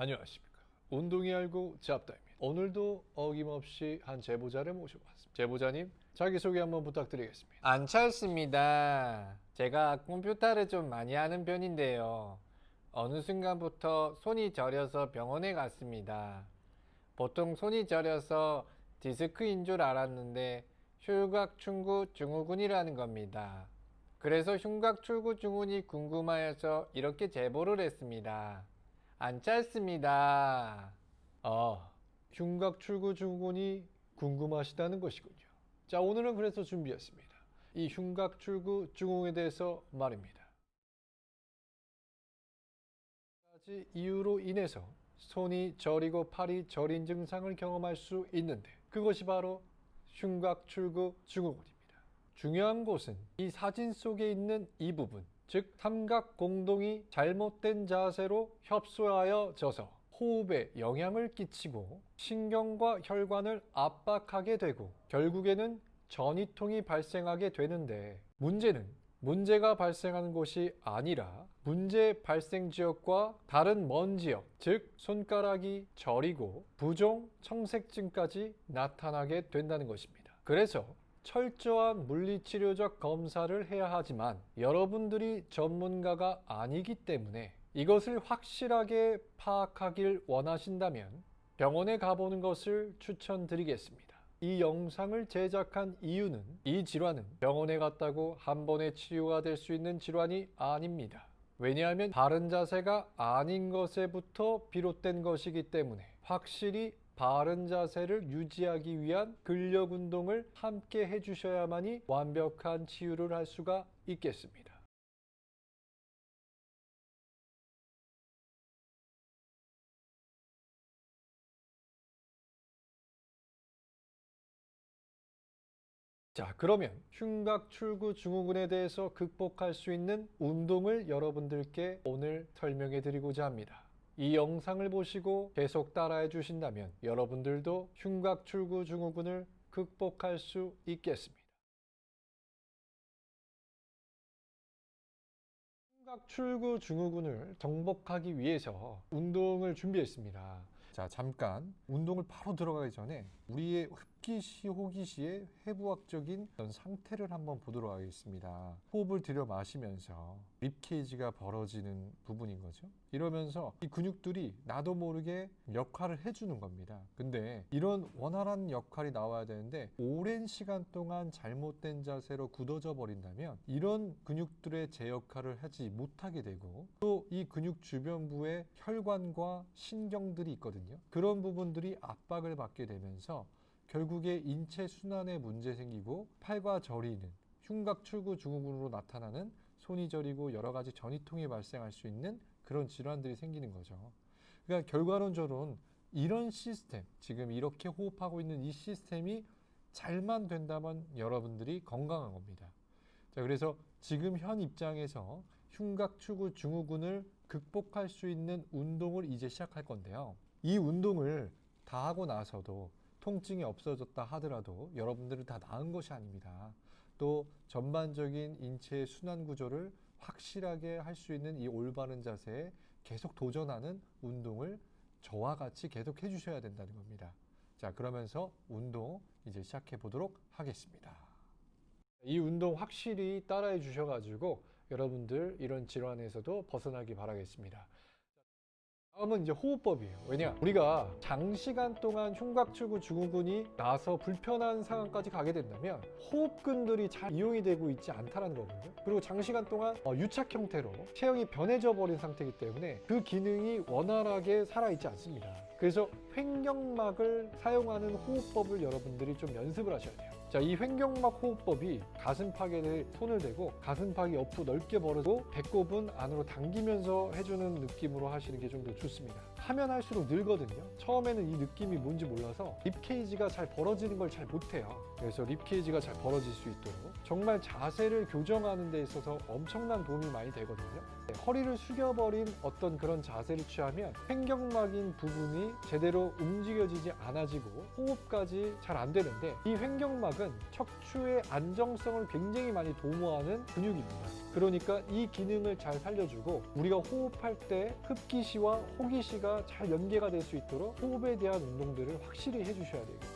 안녕하십니까. 운동이 알고 잡다입니다. 오늘도 어김없이 한 제보자를 모셔봤습니다. 제보자님 자기소개 한번 부탁드리겠습니다. 안철습니다. 제가 컴퓨터를 좀 많이 하는 편인데요. 어느 순간부터 손이 저려서 병원에 갔습니다. 보통 손이 저려서 디스크인 줄 알았는데 흉곽 충구 증후군이라는 겁니다. 그래서 흉곽 출구 증후군이 궁금하여서 이렇게 제보를 했습니다. 안철습니다. 아, 흉곽 출구 증후군이 궁금하시다는 것이군요. 자, 오늘은 그래서 준비했습니다. 이 흉곽 출구 증후군에 대해서 말입니다. 가지 이유로 인해서 손이 저리고 팔이 저린 증상을 경험할 수 있는데 그것이 바로 흉곽 출구 증후군입니다. 중요한 것은 이 사진 속에 있는 이 부분, 즉 삼각 공동이 잘못된 자세로 협소하여 져서 호흡에 영향을 끼치고 신경과 혈관을 압박하게 되고 결국에는 전이통이 발생하게 되는데 문제는 문제가 발생하는 곳이 아니라 문제 발생 지역과 다른 먼 지역, 즉 손가락이 저리고 부종 청색증까지 나타나게 된다는 것입니다. 그래서 철저한 물리치료적 검사를 해야 하지만 여러분들이 전문가가 아니기 때문에 이것을 확실하게 파악하길 원하신다면 병원에 가보는 것을 추천드리겠습니다. 이 영상을 제작한 이유는 이 질환은 병원에 갔다고 한 번에 치료가 될 수 있는 질환이 아닙니다. 왜냐하면 바른 자세가 아닌 것에부터 비롯된 것이기 때문에 확실히 바른 자세를 유지하기 위한 근력 운동을 함께 해주셔야만이 완벽한 치유를 할 수가 있겠습니다. 자, 그러면 흉곽 출구 증후군에 대해서 극복할 수 있는 운동을 여러분들께 오늘 설명해 드리고자 합니다. 이 영상을 보시고 계속 따라해 주신다면 여러분들도 흉곽 출구 증후군을 극복할 수 있겠습니다. 흉곽 출구 증후군을 정복하기 위해서 운동을 준비했습니다. 자, 잠깐 운동을 바로 들어가기 전에 우리의 흡기시, 호기시의 해부학적인 상태를 한번 보도록 하겠습니다. 호흡을 들여 마시면서 립케이지가 벌어지는 부분인 거죠. 이러면서 이 근육들이 나도 모르게 역할을 해주는 겁니다. 근데 이런 원활한 역할이 나와야 되는데 오랜 시간 동안 잘못된 자세로 굳어져 버린다면 이런 근육들의 제 역할을 하지 못하게 되고 또 이 근육 주변부에 혈관과 신경들이 있거든요. 그런 부분들이 압박을 받게 되면서 결국에 인체 순환에 문제 생기고 팔과 저리는 흉곽 출구 증후군으로 나타나는 손이 저리고 여러 가지 전이통이 발생할 수 있는 그런 질환들이 생기는 거죠. 그러니까 결과론적으로는 이런 시스템, 지금 이렇게 호흡하고 있는 이 시스템이 잘만 된다면 여러분들이 건강한 겁니다. 자, 그래서 지금 현 입장에서 흉곽 출구 증후군을 극복할 수 있는 운동을 이제 시작할 건데요. 이 운동을 다 하고 나서도 통증이 없어졌다 하더라도 여러분들은 다 나은 것이 아닙니다. 또 전반적인 인체의 순환 구조를 확실하게 할 수 있는 이 올바른 자세에 계속 도전하는 운동을 저와 같이 계속 해주셔야 된다는 겁니다. 자, 그러면서 운동 이제 시작해 보도록 하겠습니다. 이 운동 확실히 따라해 주셔가지고 여러분들 이런 질환에서도 벗어나기 바라겠습니다. 다음은 이제 호흡법이에요. 왜냐? 우리가 장시간 동안 흉곽출구 증후군이 나서 불편한 상황까지 가게 된다면 호흡근들이 잘 이용이 되고 있지 않다는 거거든요. 그리고 장시간 동안 어, 유착 형태로 체형이 변해져 버린 상태이기 때문에 그 기능이 원활하게 살아있지 않습니다. 그래서 횡격막을 사용하는 호흡법을 여러분들이 좀 연습을 하셔야 돼요. 자, 이 횡격막 호흡법이 가슴팍에 손을 대고 가슴팍이 옆으로 넓게 벌어지고 배꼽은 안으로 당기면서 해주는 느낌으로 하시는 게 좀 더 좋습니다. 하면 할수록 늘거든요. 처음에는 이 느낌이 뭔지 몰라서 립케이지가 잘 벌어지는 걸 잘 못해요. 그래서 립케이지가 잘 벌어질 수 있도록 정말 자세를 교정하는 데 있어서 엄청난 도움이 많이 되거든요. 네, 허리를 숙여버린 어떤 그런 자세를 취하면 횡격막인 부분이 제대로 움직여지지 않아지고 호흡까지 잘 안 되는데 이 횡격막은 척추의 안정성을 굉장히 많이 도모하는 근육입니다. 그러니까 이 기능을 잘 살려주고 우리가 호흡할 때 흡기시와 호기시가 잘 연계가 될 수 있도록 호흡에 대한 운동들을 확실히 해주셔야 되겠죠.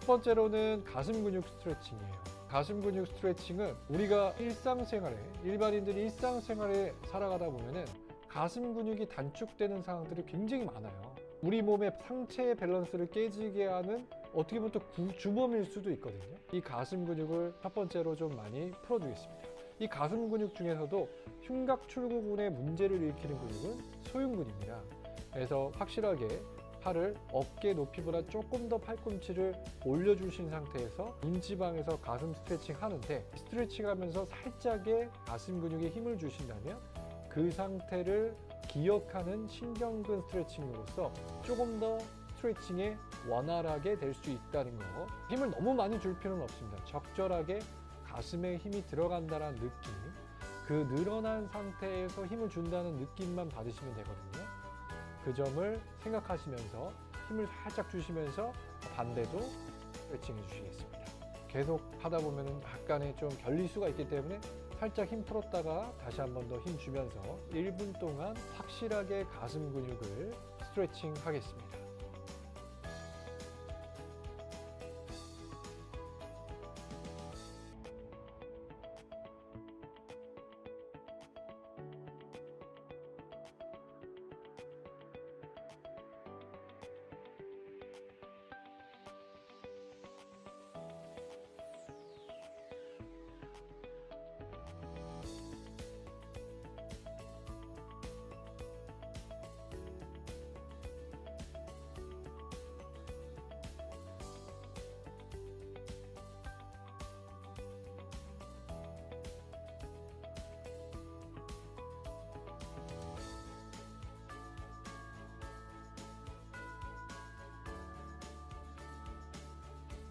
첫 번째로는 가슴 근육 스트레칭이에요. 가슴 근육 스트레칭은 우리가 일상생활에 일반인들이 일상생활에 살아가다 보면은 가슴 근육이 단축되는 상황들이 굉장히 많아요. 우리 몸의 상체의 밸런스를 깨지게 하는 어떻게 보면 또 구- 주범일 수도 있거든요. 이 가슴 근육을 첫 번째로 좀 많이 풀어주겠습니다. 이 가슴 근육 중에서도 흉곽 출구근에 문제를 일으키는 근육은 소흉근입니다. 그래서 확실하게 팔을 어깨 높이보다 조금 더 팔꿈치를 올려주신 상태에서 문지방에서 가슴 스트레칭 하는데 스트레칭 하면서 살짝의 가슴 근육에 힘을 주신다면 그 상태를 기억하는 신경근 스트레칭으로서 조금 더 스트레칭에 원활하게 될 수 있다는 거. 힘을 너무 많이 줄 필요는 없습니다. 적절하게 가슴에 힘이 들어간다는 느낌. 그 늘어난 상태에서 힘을 준다는 느낌만 받으시면 되거든요. 그 점을 생각하시면서 힘을 살짝 주시면서 반대도 스트레칭 해 주시겠습니다. 계속 하다 보면 약간의 좀 결릴 수가 있기 때문에 살짝 힘 풀었다가 다시 한 번 더 힘 주면서 1분 동안 확실하게 가슴 근육을 스트레칭 하겠습니다.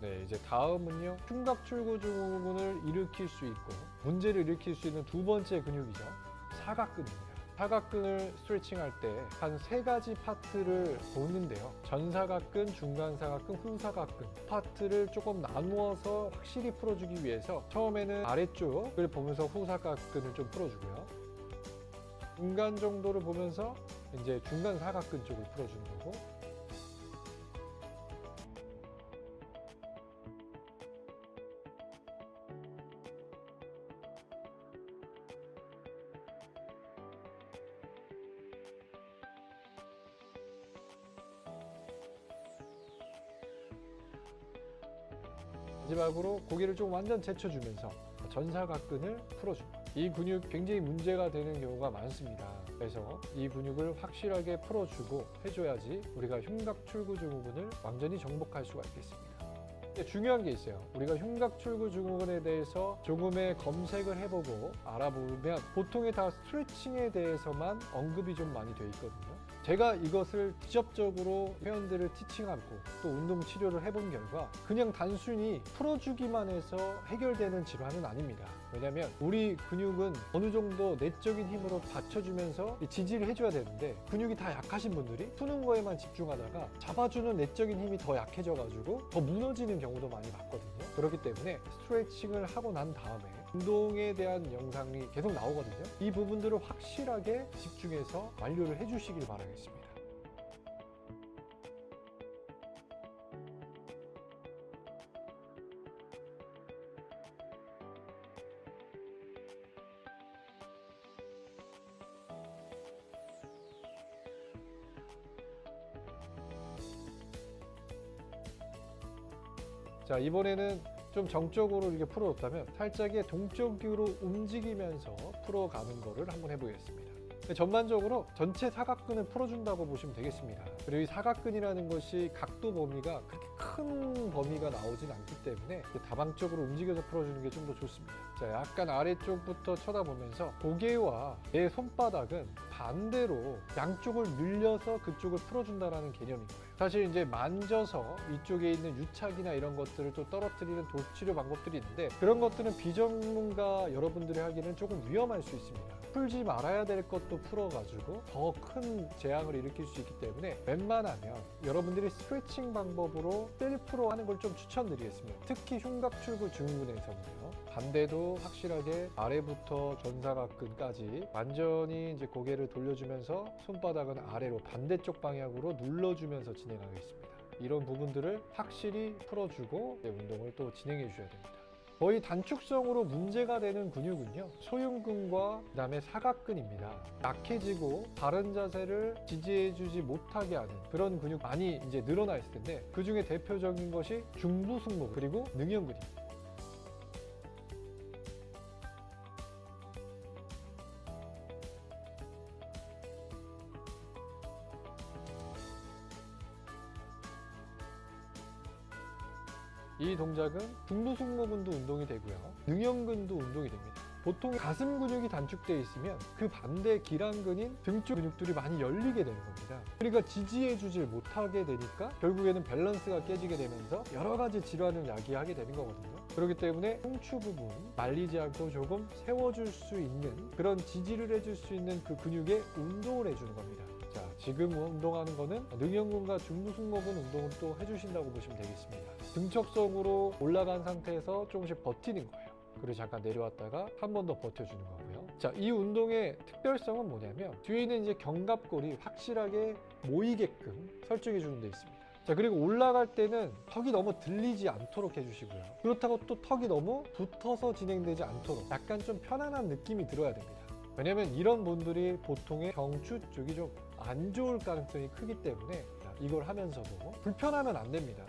네, 이제 다음은요. 흉곽 출구 증후군을 일으킬 수 있고 문제를 일으킬 수 있는 두 번째 근육이죠. 사각근입니다. 사각근을 스트레칭할 때 한 세 가지 파트를 보는데요. 전사각근, 중간사각근, 후사각근 파트를 조금 나누어서 확실히 풀어주기 위해서 처음에는 아래쪽을 보면서 후사각근을 좀 풀어주고요. 중간 정도를 보면서 이제 중간 사각근 쪽을 풀어주는 거고 마지막으로 고개를 좀 완전 제쳐주면서 전사각근을 풀어줍니다. 이 근육 굉장히 문제가 되는 경우가 많습니다. 그래서 이 근육을 확실하게 풀어주고 해줘야지 우리가 흉곽 출구 증후군을 완전히 정복할 수가 있겠습니다. 중요한 게 있어요. 우리가 흉곽 출구 증후군에 대해서 조금의 검색을 해보고 알아보면 보통의 다 스트레칭에 대해서만 언급이 좀 많이 돼 있거든요. 제가 이것을 직접적으로 회원들을 티칭하고 또 운동 치료를 해본 결과 그냥 단순히 풀어주기만 해서 해결되는 질환은 아닙니다. 왜냐하면 우리 근육은 어느 정도 내적인 힘으로 받쳐주면서 지지를 해줘야 되는데 근육이 다 약하신 분들이 푸는 거에만 집중하다가 잡아주는 내적인 힘이 더 약해져가지고 더 무너지는 경우도 많이 봤거든요. 그렇기 때문에 스트레칭을 하고 난 다음에 운동에 대한 영상이 계속 나오거든요. 이 부분들을 확실하게 집중해서 완료를 해주시길 바라겠습니다. 자 이번에는 좀 정적으로 이렇게 풀어줬다면 살짝의 동적으로 움직이면서 풀어가는 거를 한번 해보겠습니다. 전반적으로 전체 사각근을 풀어준다고 보시면 되겠습니다. 그리고 이 사각근이라는 것이 각도 범위가 그렇게 큰 범위가 나오진 않기 때문에 다방적으로 움직여서 풀어주는 게 좀 더 좋습니다. 자, 약간 아래쪽부터 쳐다보면서 고개와 내 손바닥은 반대로 양쪽을 늘려서 그쪽을 풀어준다라는 개념인 거예요. 사실 이제 만져서 이쪽에 있는 유착이나 이런 것들을 또 떨어뜨리는 도치료 방법들이 있는데 그런 것들은 비전문가 여러분들이 하기는 조금 위험할 수 있습니다. 풀지 말아야 될 것도 풀어가지고 더 큰 재앙을 일으킬 수 있기 때문에 웬만하면 여러분들이 스트레칭 방법으로 셀프로 하는 걸 좀 추천드리겠습니다. 특히 흉곽 출구 증후군에서는요. 반대도 확실하게 아래부터 전사각근까지 완전히 이제 고개를 돌려주면서 손바닥은 아래로 반대쪽 방향으로 눌러주면서 진행하겠습니다. 이런 부분들을 확실히 풀어주고 운동을 또 진행해 주셔야 됩니다. 거의 단축성으로 문제가 되는 근육은요 소흉근과 그다음에 사각근입니다 약해지고 바른 자세를 지지해주지 못하게 하는 그런 근육 많이 이제 늘어나 있을 텐데 그 중에 대표적인 것이 중부승모 그리고 능형근입니다. 이 동작은 중부승모근도 운동이 되고요. 능형근도 운동이 됩니다. 보통 가슴 근육이 단축되어 있으면 그 반대 기랑근인 등쪽 근육들이 많이 열리게 되는 겁니다. 그러니까 지지해 주질 못하게 되니까 결국에는 밸런스가 깨지게 되면서 여러 가지 질환을 야기하게 되는 거거든요. 그렇기 때문에 흉추 부분 말리지 않고 조금 세워줄 수 있는 그런 지지를 해줄 수 있는 그 근육에 운동을 해주는 겁니다. 자, 지금 운동하는 거는 능형근과 중부승모근 운동을 또 해주신다고 보시면 되겠습니다. 등척성으로 올라간 상태에서 조금씩 버티는 거예요. 그리고 잠깐 내려왔다가 한 번 더 버텨주는 거고요. 자, 이 운동의 특별성은 뭐냐면 뒤에 있는 이제 견갑골이 확실하게 모이게끔 설정해 주는 데 있습니다. 자, 그리고 올라갈 때는 턱이 너무 들리지 않도록 해주시고요. 그렇다고 또 턱이 너무 붙어서 진행되지 않도록 약간 좀 편안한 느낌이 들어야 됩니다. 왜냐면 이런 분들이 보통의 경추 쪽이 좀 안 좋을 가능성이 크기 때문에 이걸 하면서도 불편하면 안 됩니다.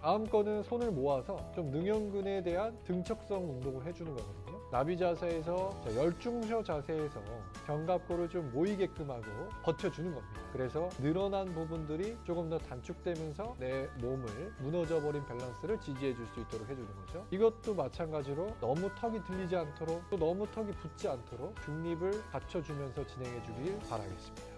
다음 거는 손을 모아서 좀 능형근에 대한 등척성 운동을 해주는 거거든요. 나비 자세에서 자, 열중셔 자세에서 견갑골을 좀 모이게끔 하고 버텨주는 겁니다. 그래서 늘어난 부분들이 조금 더 단축되면서 내 몸을 무너져 버린 밸런스를 지지해 줄 수 있도록 해주는 거죠. 이것도 마찬가지로 너무 턱이 들리지 않도록 또 너무 턱이 붙지 않도록 중립을 갖춰주면서 진행해 주길 바라겠습니다.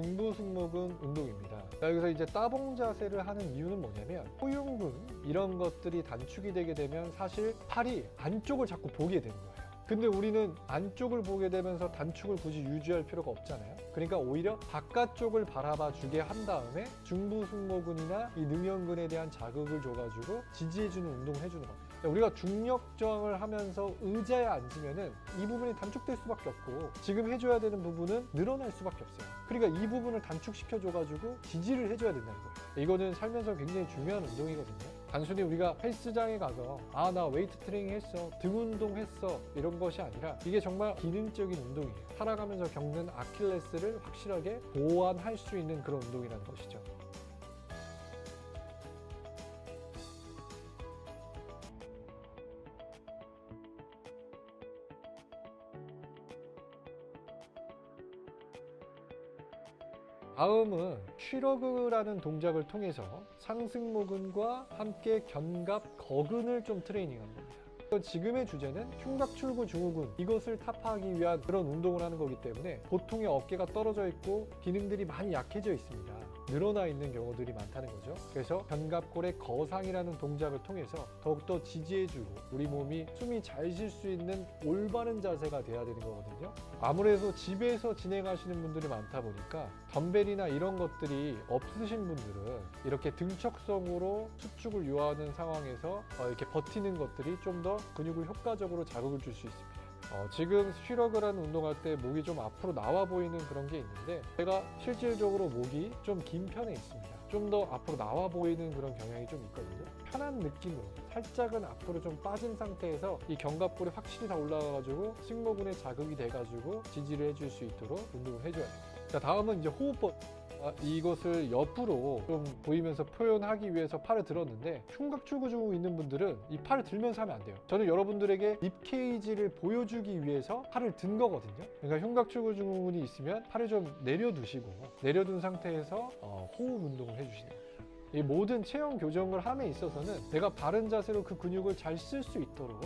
중부 승모근 운동입니다. 자, 여기서 이제 따봉 자세를 하는 이유는 뭐냐면 호흉근 이런 것들이 단축이 되게 되면 사실 팔이 안쪽을 자꾸 보게 되는 거예요. 근데 우리는 안쪽을 보게 되면서 단축을 굳이 유지할 필요가 없잖아요. 그러니까 오히려 바깥쪽을 바라봐 주게 한 다음에 중부 승모근이나 이 능형근에 대한 자극을 줘가지고 지지해주는 운동을 해주는 겁니다. 우리가 중력 저항을 하면서 의자에 앉으면은 이 부분이 단축될 수밖에 없고 지금 해줘야 되는 부분은 늘어날 수밖에 없어요. 그러니까 이 부분을 단축시켜줘가지고 지지를 해줘야 된다는 거예요. 이거는 살면서 굉장히 중요한 운동이거든요. 단순히 우리가 헬스장에 가서 아 나 웨이트 트레이닝 했어 등 운동 했어 이런 것이 아니라 이게 정말 기능적인 운동이에요 살아가면서 겪는 아킬레스를 확실하게 보완할 수 있는 그런 운동이라는 것이죠 다음은 쉬러그라는 동작을 통해서 상승모근과 함께 견갑 거근을 좀 트레이닝하는 겁니다. 지금의 주제는 흉곽출구 증후군 이것을 타파하기 위한 그런 운동을 하는 거기 때문에 보통의 어깨가 떨어져 있고 기능들이 많이 약해져 있습니다. 늘어나 있는 경우들이 많다는 거죠. 그래서 견갑골의 거상이라는 동작을 통해서 더욱더 지지해주고 우리 몸이 숨이 잘 쉴 수 있는 올바른 자세가 돼야 되는 거거든요. 아무래도 집에서 진행하시는 분들이 많다 보니까 덤벨이나 이런 것들이 없으신 분들은 이렇게 등척성으로 수축을 요하는 상황에서 어, 이렇게 버티는 것들이 좀 더 근육을 효과적으로 자극을 줄 수 있습니다. 어, 지금 쉬러그라는 운동할 때 목이 좀 앞으로 나와 보이는 그런 게 있는데 제가 실질적으로 목이 좀 긴 편에 있습니다. 좀 더 앞으로 나와 보이는 그런 경향이 좀 있거든요. 편한 느낌으로 살짝은 앞으로 좀 빠진 상태에서 이 견갑골이 확실히 다 올라가가지고 승모근에 자극이 돼가지고 지지를 해줄 수 있도록 운동을 해줘야 돼요. 자 다음은 이제 호흡법. 아, 이것을 옆으로 좀 보이면서 표현하기 위해서 팔을 들었는데 흉곽 출구증후 있는 분들은 이 팔을 들면서 하면 안 돼요. 저는 여러분들에게 립 케이지를 보여주기 위해서 팔을 든 거거든요. 그러니까 흉곽 출구증후군이 있으면 팔을 좀 내려두시고 내려둔 상태에서 어, 호흡 운동을 해주시는 거예요. 이 모든 체형 교정을 함에 있어서는 내가 바른 자세로 그 근육을 잘 쓸 수 있도록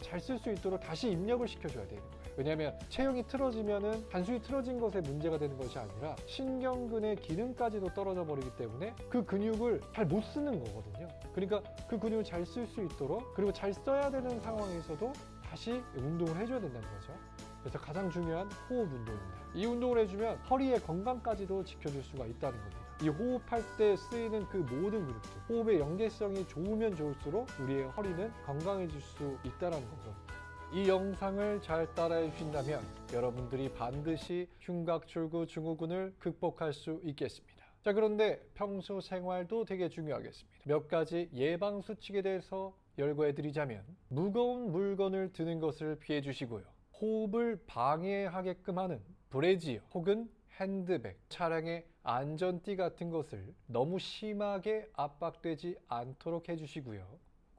잘 쓸 수 있도록 다시 입력을 시켜줘야 되는 거예요. 왜냐하면 체형이 틀어지면은 단순히 틀어진 것에 문제가 되는 것이 아니라 신경근의 기능까지도 떨어져 버리기 때문에 그 근육을 잘 못 쓰는 거거든요. 그러니까 그 근육을 잘 쓸 수 있도록 그리고 잘 써야 되는 상황에서도 다시 운동을 해줘야 된다는 거죠. 그래서 가장 중요한 호흡 운동입니다. 이 운동을 해주면 허리의 건강까지도 지켜줄 수가 있다는 겁니다. 이 호흡할 때 쓰이는 그 모든 근육들, 호흡의 연계성이 좋으면 좋을수록 우리의 허리는 건강해질 수 있다는 거죠. 이 영상을 잘 따라해 주신다면 여러분들이 반드시 흉곽출구 증후군을 극복할 수 있겠습니다. 자, 그런데 평소 생활도 되게 중요하겠습니다. 몇 가지 예방 수칙에 대해서 열거해 드리자면 무거운 물건을 드는 것을 피해 주시고요. 호흡을 방해하게끔 하는 브래지어 혹은 핸드백, 차량의 안전띠 같은 것을 너무 심하게 압박되지 않도록 해주시고요.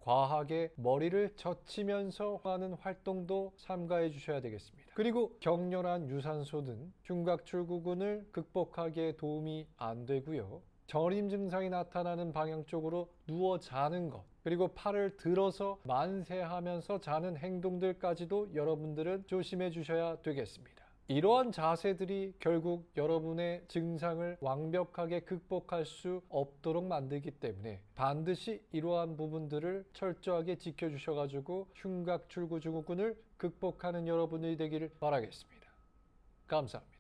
과하게 머리를 젖히면서 하는 활동도 삼가해 주셔야 되겠습니다. 그리고 격렬한 유산소 등 흉곽 출구근을 극복하기에 도움이 안 되고요. 저림 증상이 나타나는 방향 쪽으로 누워 자는 것, 그리고 팔을 들어서 만세하면서 자는 행동들까지도 여러분들은 조심해 주셔야 되겠습니다. 이러한 자세들이 결국 여러분의 증상을 완벽하게 극복할 수 없도록 만들기 때문에 반드시 이러한 부분들을 철저하게 지켜주셔가지고 흉곽 출구 증후군을 극복하는 여러분이 되기를 바라겠습니다. 감사합니다.